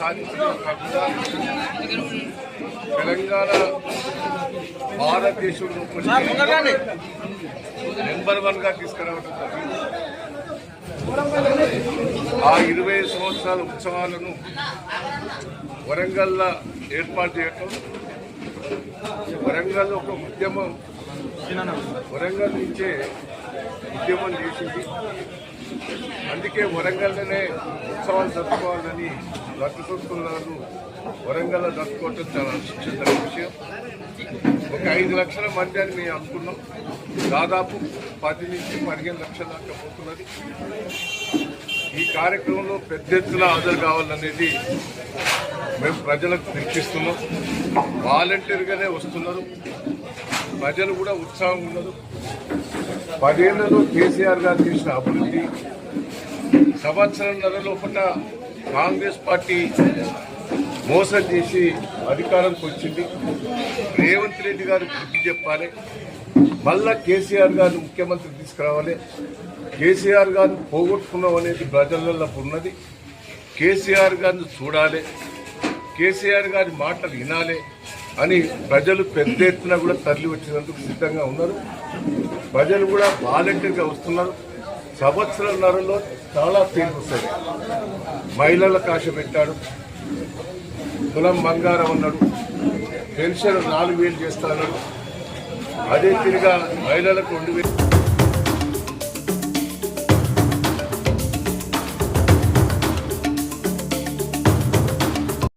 సాధించిన కాకుండా తెలంగాణ భారతదేశంలో నెంబర్ వన్గా తీసుకురావడం ఆ ఇరవై సంవత్సరాల ఉత్సవాలను వరంగల్లో ఏర్పాటు చేయటం వరంగల్ ఒక ఉద్యమం వరంగల్ నుంచే ఉద్యమం చేసింది. అందుకే వరంగల్లోనే ఉత్సవాలు జరుపుకోవాలని రద్దుకొస్తున్నారు వరంగల్లో జరుపుకోవటం చాలా ఆశించిన విషయం. ఒక ఐదు లక్షల మంది అని మేము అనుకున్నాం. దాదాపు పది నుంచి పదిహేను లక్షల దాకా పోతున్నది. ఈ కార్యక్రమంలో పెద్ద ఎత్తున హాజరు కావాలనేది మేము ప్రజలకు నిర్చిస్తున్నాం వాలంటీర్గానే వస్తున్నారు. ప్రజలు కూడా ఉత్సాహం ఉండదు. పదేళ్ళలో కేసీఆర్ గారు చేసిన అభివృద్ధి సంవత్సరంన్నర లోపల కాంగ్రెస్ పార్టీ మోసం చేసి అధికారంకి వచ్చింది. రేవంత్ రెడ్డి గారు గుర్తు చెప్పాలి. మళ్ళా కేసీఆర్ గారు ముఖ్యమంత్రి తీసుకురావాలి. కేసీఆర్ గారిని పోగొట్టుకున్నాం అనేది ప్రజలలో ఉన్నది. కేసీఆర్ గారిని చూడాలి. కేసీఆర్ గారి మాటలు వినాలి. అని ప్రజలు పెద్ద ఎత్తున కూడా తరలి వచ్చినందుకు సిద్ధంగా ఉన్నారు. ప్రజలు కూడా వాలంటీర్గా వస్తున్నారు. సంవత్సరంన్నరలో చాలా తీర్పు వస్తుంది మహిళల కాశ పెట్టాడు. కులం బంగారం అన్నాడు. పెన్షన్ నాలుగు వేలు చేస్తాడు అదే తిరిగా మహిళలకు రెండు వేలు